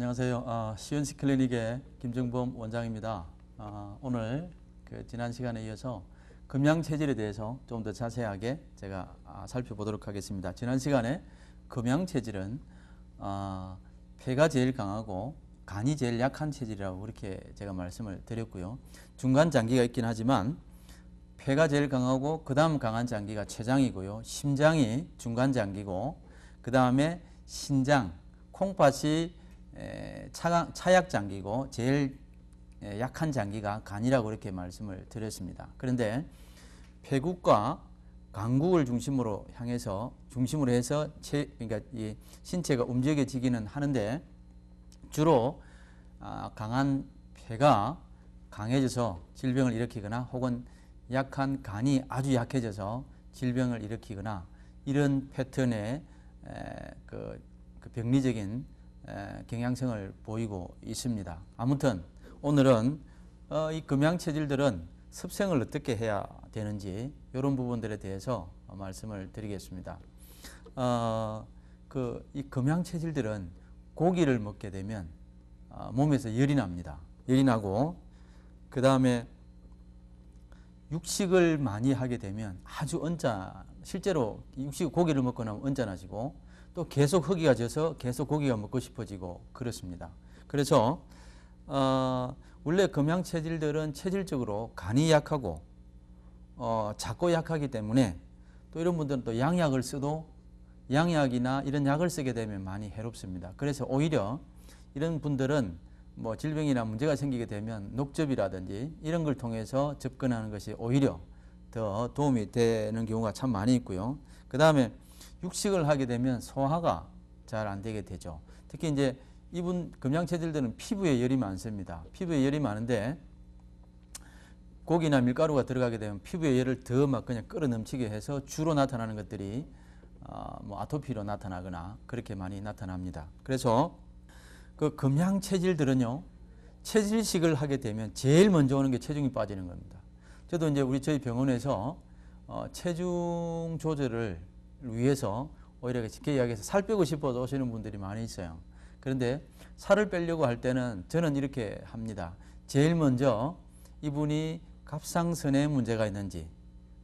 안녕하세요. 아, 시연시 클리닉의 김정범 원장입니다. 아, 오늘 그 지난 시간에 이어서 금양 체질에 대해서 좀 더 자세하게 제가 아, 살펴보도록 하겠습니다. 지난 시간에 금양 체질은 아, 폐가 제일 강하고 간이 제일 약한 체질이라고 그렇게 제가 말씀을 드렸고요. 중간 장기가 있긴 하지만 폐가 제일 강하고 그 다음 강한 장기가 췌장이고요. 심장이 중간 장기고 그 다음에 신장, 콩팥이 에, 차약 장기고 제일 에, 약한 장기가 간이라고 그렇게 말씀을 드렸습니다. 그런데 폐국과 강국을 중심으로 향해서 중심으로 해서 체, 그러니까 이 신체가 움직여지기는 하는데 주로 아, 강한 폐가 강해져서 질병을 일으키거나 혹은 약한 간이 아주 약해져서 질병을 일으키거나 이런 패턴의 에, 그, 그 병리적인 에, 경향성을 보이고 있습니다. 아무튼 오늘은 어, 이 금양 체질들은 습생을 어떻게 해야 되는지 이런 부분들에 대해서 말씀을 드리겠습니다. 어, 그이 금양 체질들은 고기를 먹게 되면 어, 몸에서 열이 납니다. 열이 나고 그 다음에 육식을 많이 하게 되면 아주 언짢 실제로 육식 고기를 먹고 나면 언짢아지고 또 계속 허기가 져서 계속 고기가 먹고 싶어지고 그렇습니다. 그래서 어, 원래 금양 체질들은 체질적으로 간이 약하고 어, 작고 약하기 때문에 또 이런 분들은 또 양약을 써도 양약이나 이런 약을 쓰게 되면 많이 해롭습니다. 그래서 오히려 이런 분들은 뭐 질병이나 문제가 생기게 되면 녹즙이라든지 이런 걸 통해서 접근하는 것이 오히려 더 도움이 되는 경우가 참 많이 있고요. 그 다음에 육식을 하게 되면 소화가 잘 안 되게 되죠. 특히 이제 이분 금양 체질들은 피부에 열이 많습니다. 피부에 열이 많은데 고기나 밀가루가 들어가게 되면 피부에 열을 더 막 그냥 끌어 넘치게 해서 주로 나타나는 것들이 어, 뭐 아토피로 나타나거나 그렇게 많이 나타납니다. 그래서 그 금양 체질들은요 체질식을 하게 되면 제일 먼저 오는 게 체중이 빠지는 겁니다. 저도 이제 우리 저희 병원에서 어, 체중 조절을 위해서 오히려 쉽게 이야기해서 살 빼고 싶어서 오시는 분들이 많이 있어요. 그런데 살을 빼려고 할 때는 저는 이렇게 합니다. 제일 먼저 이분이 갑상선에 문제가 있는지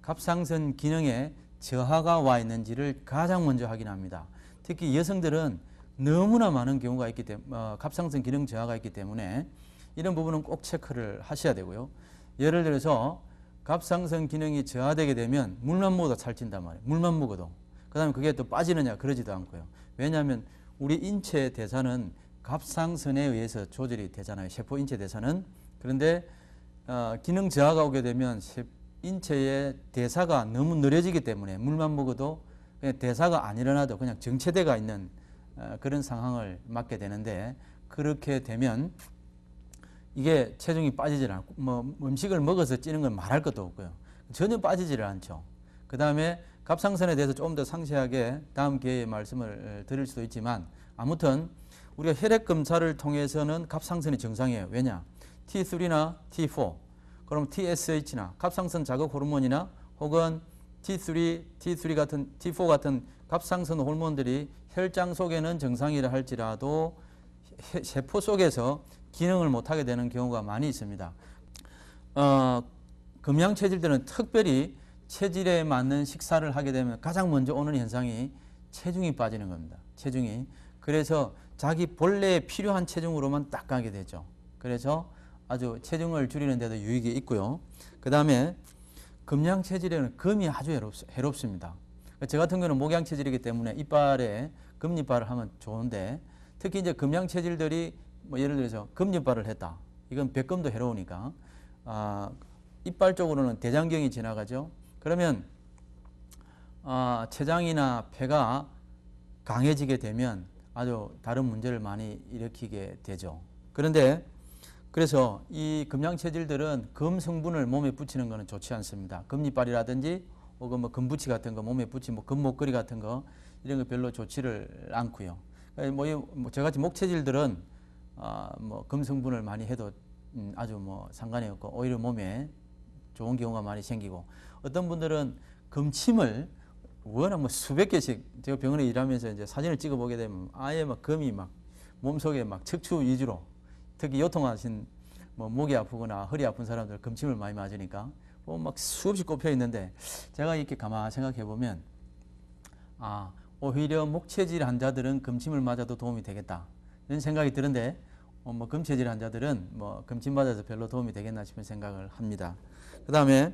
갑상선 기능에 저하가 와 있는지를 가장 먼저 확인합니다. 특히 여성들은 너무나 많은 경우가 있기 때문에 어, 갑상선 기능 저하가 있기 때문에 이런 부분은 꼭 체크를 하셔야 되고요. 예를 들어서 갑상선 기능이 저하되게 되면 물만 먹어도 살찐단 말이에요. 물만 먹어도. 그 다음에 그게 또 빠지느냐 그러지도 않고요. 왜냐하면 우리 인체 대사는 갑상선에 의해서 조절이 되잖아요. 세포 인체 대사는. 그런데 어, 기능 저하가 오게 되면 인체의 대사가 너무 느려지기 때문에 물만 먹어도 그냥 대사가 안 일어나도 그냥 정체대가 있는 어, 그런 상황을 맞게 되는데 그렇게 되면 이게 체중이 빠지질 않고 뭐 음식을 먹어서 찌는 건 말할 것도 없고요. 전혀 빠지지를 않죠. 그 다음에 갑상선에 대해서 조금 더 상세하게 다음 기회에 말씀을 드릴 수도 있지만 아무튼 우리가 혈액 검사를 통해서는 갑상선이 정상이에요. 왜냐? T3나 T4 그럼 TSH나 갑상선 자극 호르몬이나 혹은 T3, T3 같은 T4 같은 갑상선 호르몬들이 혈장 속에는 정상이라 할지라도 세포 속에서 기능을 못하게 되는 경우가 많이 있습니다. 어, 금양 체질들은 특별히 체질에 맞는 식사를 하게 되면 가장 먼저 오는 현상이 체중이 빠지는 겁니다. 체중이. 그래서 자기 본래 필요한 체중으로만 딱 가게 되죠. 그래서 아주 체중을 줄이는 데도 유익이 있고요. 그 다음에 금양 체질에는 금이 아주 해롭, 습니다저 같은 경우는 목양 체질이기 때문에 이빨에 금리빨을 하면 좋은데 특히 이제 금양 체질들이 뭐 예를 들어서 금리빨을 했다. 이건 백금도 해로우니까 아, 이빨 쪽으로는 대장경이 지나가죠. 그러면 아, 췌장이나 폐가 강해지게 되면 아주 다른 문제를 많이 일으키게 되죠. 그런데 그래서 이 금양 체질들은 금 성분을 몸에 붙이는 것은 좋지 않습니다. 금리빨이라든지 혹은 뭐 금부치 같은 거 몸에 붙이 뭐 금목걸이 같은 거 이런 거 별로 좋지를 않고요. 뭐, 뭐 저같이 목체질들은 아, 뭐 금성분을 많이 해도 음, 아주 뭐 상관이 없고 오히려 몸에 좋은 경우가 많이 생기고 어떤 분들은 금침을 워낙 뭐 수백 개씩 제가 병원에 일하면서 이제 사진을 찍어 보게 되면 아예 막 금이 막 몸속에 막 척추 위주로 특히 요통하신 뭐 목이 아프거나 허리 아픈 사람들 금침을 많이 맞으니까 뭐막 수없이 꼽혀 있는데 제가 이렇게 가만 생각해 보면 아 오히려 목체질 환자들은 금침을 맞아도 도움이 되겠다 이런 생각이 드는데 어, 뭐 금체질 환자들은 뭐 금침 맞아서 별로 도움이 되겠나 싶은 생각을 합니다. 그 다음에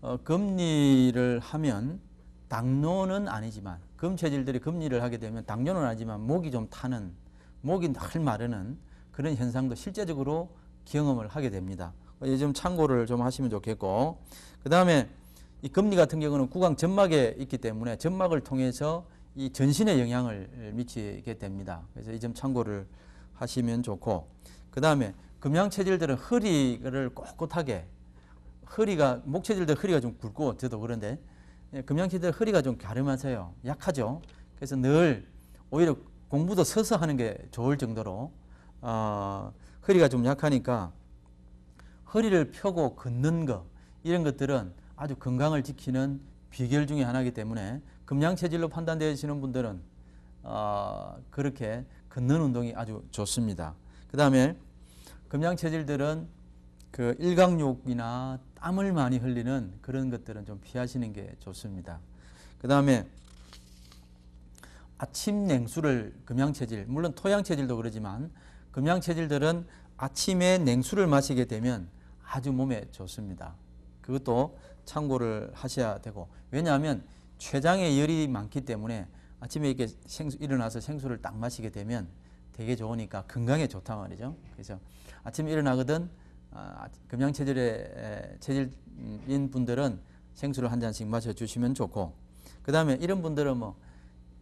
어, 금리를 하면 당뇨는 아니지만 금체질들이 금리를 하게 되면 당뇨는 아니지만 목이 좀 타는 목이 늘 마르는 그런 현상도 실제적으로 경험을 하게 됩니다. 좀 참고를 좀 하시면 좋겠고 그 다음에 이 금리 같은 경우는 구강 점막에 있기 때문에 점막을 통해서 이 전신에 영향을 미치게 됩니다. 그래서 이 점 참고를 하시면 좋고 그 다음에 금양 체질들은 허리를 꼿꼿하게 허리가 목 체질들 허리가 좀 굵고 저도 그런데 예, 금양 체질 허리가 좀 갸름하세요. 약하죠. 그래서 늘 오히려 공부도 서서 하는 게 좋을 정도로 어, 허리가 좀 약하니까 허리를 펴고 걷는 거 이런 것들은 아주 건강을 지키는 비결 중에 하나이기 때문에 금양 체질로 판단되시는 분들은 어, 그렇게 걷는 운동이 아주 좋습니다. 그 다음에 금양 체질들은 그 일광욕이나 땀을 많이 흘리는 그런 것들은 좀 피하시는 게 좋습니다. 그 다음에 아침 냉수를 금양 체질, 물론 토양 체질도 그러지만 금양 체질들은 아침에 냉수를 마시게 되면 아주 몸에 좋습니다. 그것도 참고를 하셔야 되고 왜냐하면 췌장에 열이 많기 때문에 아침에 이렇게 생수, 일어나서 생수를 딱 마시게 되면 되게 좋으니까 건강에 좋단 말이죠. 그래서 아침에 일어나거든 아, 금양 체질의 체질인 분들은 생수를 한 잔씩 마셔주시면 좋고 그 다음에 이런 분들은 뭐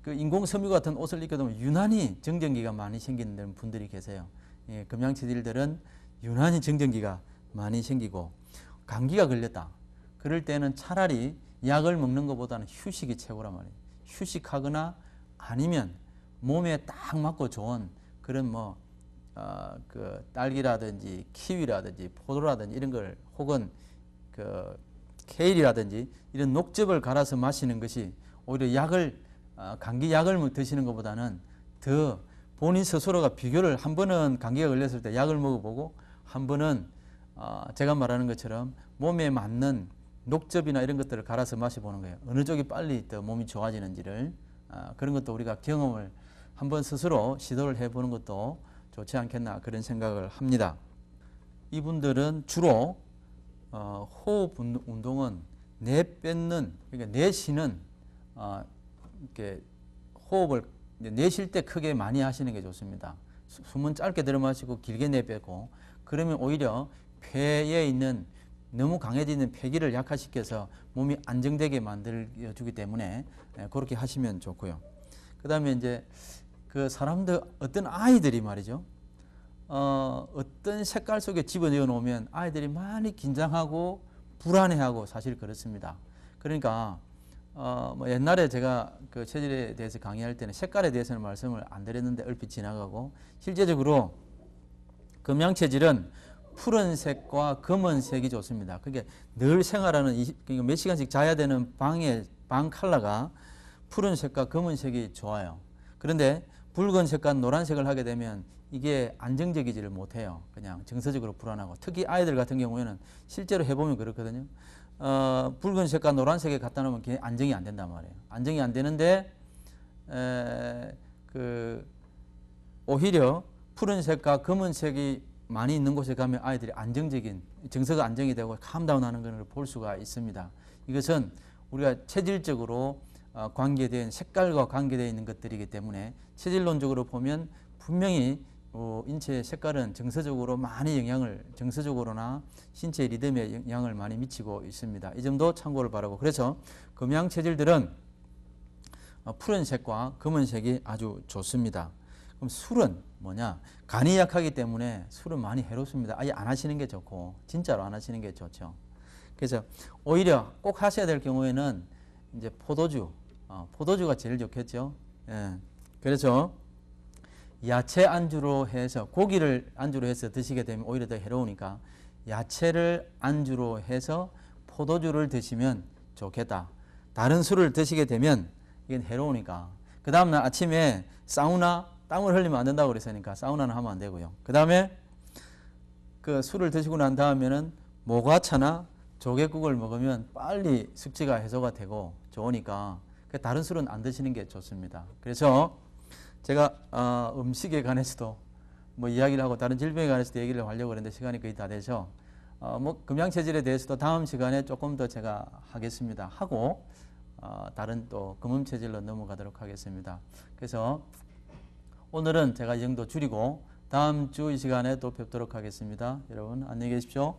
그 인공 섬유 같은 옷을 입게 되면 유난히 정전기가 많이 생기는 분들이 계세요. 예, 금양 체질들은 유난히 정전기가 많이 생기고 감기가 걸렸다. 그럴 때는 차라리 약을 먹는 것보다는 휴식이 최고란 말이에요. 휴식하거나 아니면 몸에 딱 맞고 좋은 그런 뭐, 어, 그 딸기라든지 키위라든지 포도라든지 이런 걸 혹은 그 케일이라든지 이런 녹즙을 갈아서 마시는 것이 오히려 약을, 어, 감기 약을 드시는 것보다는 더 본인 스스로가 비교를 한 번은 감기가 걸렸을 때 약을 먹어보고 한 번은 어, 제가 말하는 것처럼 몸에 맞는 녹즙이나 이런 것들을 갈아서 마셔보는 거예요. 어느 쪽이 빨리 더 몸이 좋아지는지를 아, 그런 것도 우리가 경험을 한번 스스로 시도를 해보는 것도 좋지 않겠나 그런 생각을 합니다. 이분들은 주로 어, 호흡 운동은 내뱉는 그러니까 내쉬는 어, 이렇게 호흡을 내쉴 때 크게 많이 하시는 게 좋습니다. 숨은 짧게 들어 마시고 길게 내뱉고 그러면 오히려 폐에 있는 너무 강해져 있는 폐기를 약화시켜서 몸이 안정되게 만들어주기 때문에 예, 그렇게 하시면 좋고요. 그 다음에 이제 그 사람들 어떤 아이들이 말이죠. 어, 어떤 색깔 속에 집어넣어 놓으면 아이들이 많이 긴장하고 불안해하고 사실 그렇습니다. 그러니까 어, 뭐 옛날에 제가 그 체질에 대해서 강의할 때는 색깔에 대해서는 말씀을 안 드렸는데 얼핏 지나가고 실제적으로 금양 체질은 푸른색과 검은색이 좋습니다. 그게 늘 생활하는 그러니까 몇 시간씩 자야 되는 방의 방 컬러가 푸른색과 검은색이 좋아요. 그런데 붉은색과 노란색을 하게 되면 이게 안정적이지를 못해요. 그냥 정서적으로 불안하고 특히 아이들 같은 경우에는 실제로 해보면 그렇거든요. 어, 붉은색과 노란색에 갖다 놓으면 안정이 안 된단 말이에요. 안정이 안 되는데 에, 그 오히려 푸른색과 검은색이 많이 있는 곳에 가면 아이들이 안정적인 정서가 안정이 되고 캄다운하는 것을 볼 수가 있습니다. 이것은 우리가 체질적으로 어, 관계된 색깔과 관계되어 있는 것들이기 때문에 체질론적으로 보면 분명히 어, 인체의 색깔은 정서적으로 많이 영향을 정서적으로나 신체 리듬에 영향을 많이 미치고 있습니다. 이 점도 참고를 바라고 그래서 금양 체질들은 어, 푸른색과 검은색이 아주 좋습니다. 그럼 술은 뭐냐? 간이 약하기 때문에 술은 많이 해롭습니다. 아예 안 하시는 게 좋고 진짜로 안 하시는 게 좋죠. 그래서 오히려 꼭 하셔야 될 경우에는 이제 포도주, 어, 포도주가 제일 좋겠죠. 예. 그래서 야채 안주로 해서 고기를 안주로 해서 드시게 되면 오히려 더 해로우니까 야채를 안주로 해서 포도주를 드시면 좋겠다. 다른 술을 드시게 되면 이건 해로우니까 그 다음날 아침에 사우나 땀을 흘리면 안 된다고 그랬으니까 사우나는 하면 안 되고요. 그 다음에 그 술을 드시고 난 다음에는 모과차나 조개국을 먹으면 빨리 숙취가 해소가 되고 좋으니까 그 다른 술은 안 드시는 게 좋습니다. 그래서 제가 어, 음식에 관해서도 뭐 이야기를 하고 다른 질병에 관해서도 얘기를 하려고 그랬는데 시간이 거의 다 돼서 어, 뭐 금양체질에 대해서도 다음 시간에 조금 더 제가 하겠습니다. 하고 어, 다른 또 금음체질로 넘어가도록 하겠습니다. 그래서 오늘은 제가 이 정도 줄이고 다음 주 이 시간에 또 뵙도록 하겠습니다. 여러분 안녕히 계십시오.